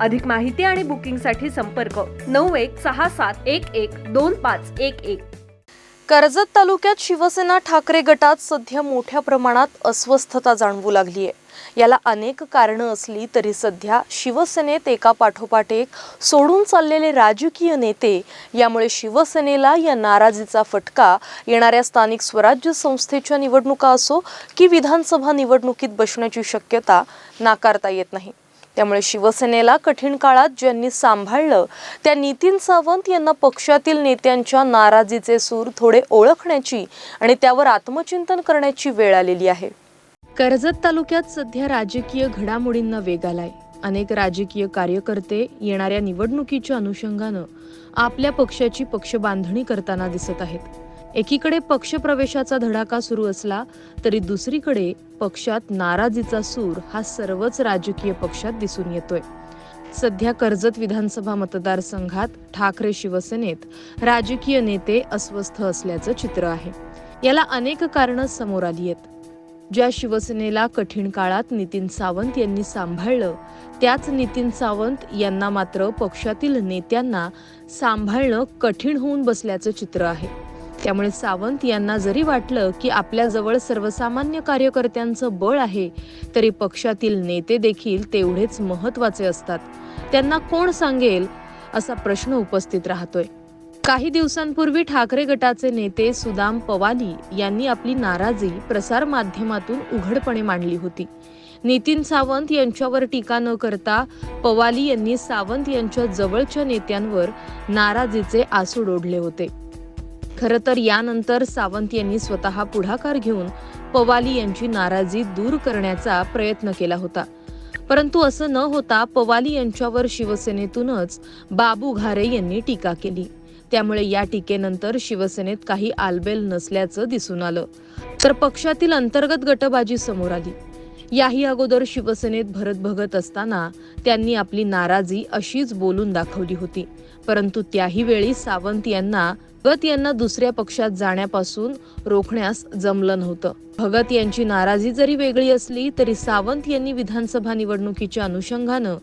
अधिक माहिती आणि बुकिंगसाठी संपर्क नऊ एक सहा सात एक एक दोन पाच एक एक. कर्जत तालुक्यात शिवसेना ठाकरे गटात सध्या मोठ्या प्रमाणात अस्वस्थता जाणवू लागली आहे. याला अनेक कारणं असली तरी सध्या शिवसेनेत एका पाठोपाठ एक सोडून चाललेले राजकीय नेते यामुळे शिवसेनेला या नाराजीचा फटका येणाऱ्या स्थानिक स्वराज्य संस्थेच्या निवडणुका असो की विधानसभा निवडणुकीत बसण्याची शक्यता नाकारता येत नाही. त्यामुळे शिवसेनेला कठीण काळात ज्यांनी सांभाळलं त्या नितीन सावंत यांना पक्षातील नेत्यांच्या नाराजीचे सूर थोडे ओळखण्याची आणि त्यावर आत्मचिंतन करण्याची वेळ आलेली आहे. कर्जत तालुक्यात सध्या राजकीय घडामोडींना वेग आलाय. अनेक राजकीय कार्यकर्ते येणाऱ्या निवडणुकीच्या अनुषंगानं आपल्या पक्षाची पक्षबांधणी करताना दिसत आहेत. एकीकडे पक्षप्रवेशाचा धडाका सुरू असला तरी दुसरीकडे पक्षात नाराजीचा सूर हा सर्वच राजकीय पक्षात दिसून येतोय. सध्या कर्जत विधानसभा मतदारसंघात ठाकरे शिवसेनेत राजकीय नेते अस्वस्थ असल्याचं चित्र आहे. याला अनेक कारणं समोर आली आहेत. ज्या शिवसेनेला कठीण काळात नितीन सावंत यांनी सांभाळलं त्याच नितीन सावंत यांना मात्र पक्षातील नेत्यांना सांभाळणं कठीण होऊन बसल्याचं चित्र आहे. त्यामुळे सावंत यांना जरी वाटलं की आपल्याजवळ सर्वसामान्य कार्यकर्त्यांचं बळ आहे तरी पक्षातील नेते देखील तेवढेच महत्त्वाचे असतात. त्यांना कोण सांगेल असा प्रश्न उपस्थित राहतोय. काही दिवसांपूर्वी ठाकरे गटाचे नेते सुदाम पवाली यांनी आपली नाराजी प्रसार माध्यमातून उघडपणे मांडली होती. नितीन सावंत यांच्यावर टीका न करता पवाली यांनी सावंत यांच्या जवळच्या नेत्यांवर नाराजीचे आसूड ओढले होते. खरं तर यानंतर सावंत यांनी स्वतः पुढाकार घेऊन पवाली यांची नाराजी दूर करण्याचा प्रयत्न केला होता. परंतु असं न होता पवाली यांच्यावर शिवसेनेतूनच बाबू घारे यांनी टीका केली. त्यामुळे या टीकेनंतर शिवसेनेत काही आलबेल नसल्याचं दिसून आलं. तर पक्षातील अंतर्गत गटबाजी समोर आली. याही अगोदर शिवसेनेत भरत भगत असताना त्यांनी आपली नाराजी अशीच बोलून दाखवली होती. परंतु त्याही वेळी सावंत यांना भगत यांना दुसऱ्या पक्षात जाण्यापासून रोखण्यास जमलं नव्हतं. भगत यांची नाराजी जरी वेगळी असली तरी सावंत यांनी विधानसभा निवडणुकीच्या अनुषंगानं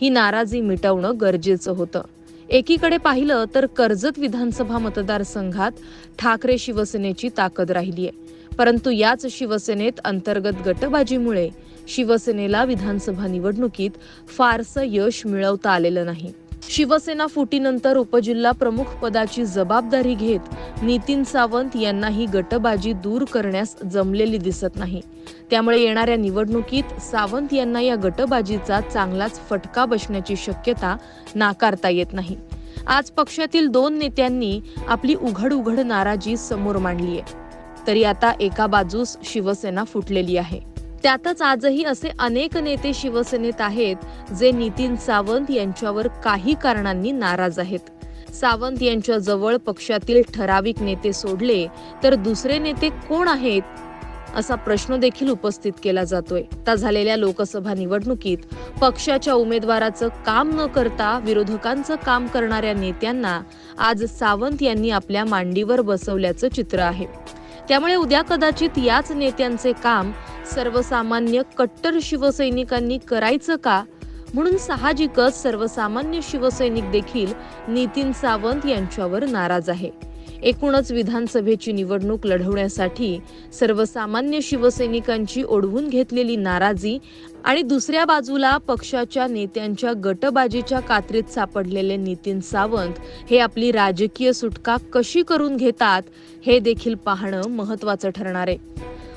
ही नाराजी मिटवणं गरजेचं होतं. एकीकडे पाहिलं तर कर्जत विधानसभा मतदारसंघात ठाकरे शिवसेनेची ताकद राहिली आहे परंतु याच शिवसेनेत अंतर्गत गटबाजीमुळे शिवसेनेला विधानसभा निवडणुकीत फारसं यश मिळवता आलेलं नाही. शिवसेना फुटीनंतर उपजिल्हा प्रमुख पदाची जबाबदारी घेत नितीन सावंत यांना ही गटबाजी दूर करण्यास जमलेली दिसत नाही. त्यामुळे येणाऱ्या निवडणुकीत सावंत यांना या गटबाजीचा चांगलाच फटका बसण्याची शक्यता नाकारता येत नाही. आज पक्षातील दोन नेत्यांनी आपली उघड उघड नाराजी समोर मांडली आहे तरी आता एका बाजूस शिवसेना फुटलेली आहे. त्यातच आजही असे अनेक नेते शिवसेनेत आहेत जे नितीन सावंत यांच्यावर काही कारणांनी नाराज आहेत. सावंत यांच्या जवळ पक्षातील ठराविक नेते सोडले तर दुसरे नेते कोण आहेत? असा प्रश्न देखील उपस्थित केला जातोय. आता झालेल्या लोकसभा निवडणुकीत पक्षाच्या उमेदवाराचं काम न करता विरोधकांचं काम करणाऱ्या नेत्यांना आज सावंत यांनी आपल्या मांडीवर बसवल्याचं चित्र आहे. त्यामुळे उद्या कदाचित याच नेत्यांचे काम सर्वसामान्य कट्टर शिवसैनिकांनी करायचं का? म्हणून साहजिकच सर्वसामान्य शिवसैनिक देखील नितीन सावंत यांच्यावर नाराज आहे. एकूणच विधानसभेची निवडणूक लढवण्यासाठी सर्वसामान्य शिवसैनिकांची ओढवून घेतलेली नाराजी आणि दुसऱ्या बाजूला पक्षाच्या नेत्यांच्या गटबाजीच्या कात्रीत सापडलेले नितीन सावंत हे आपली राजकीय सुटका कशी करून घेतात हे देखील पाहणं महत्वाचं ठरणार आहे.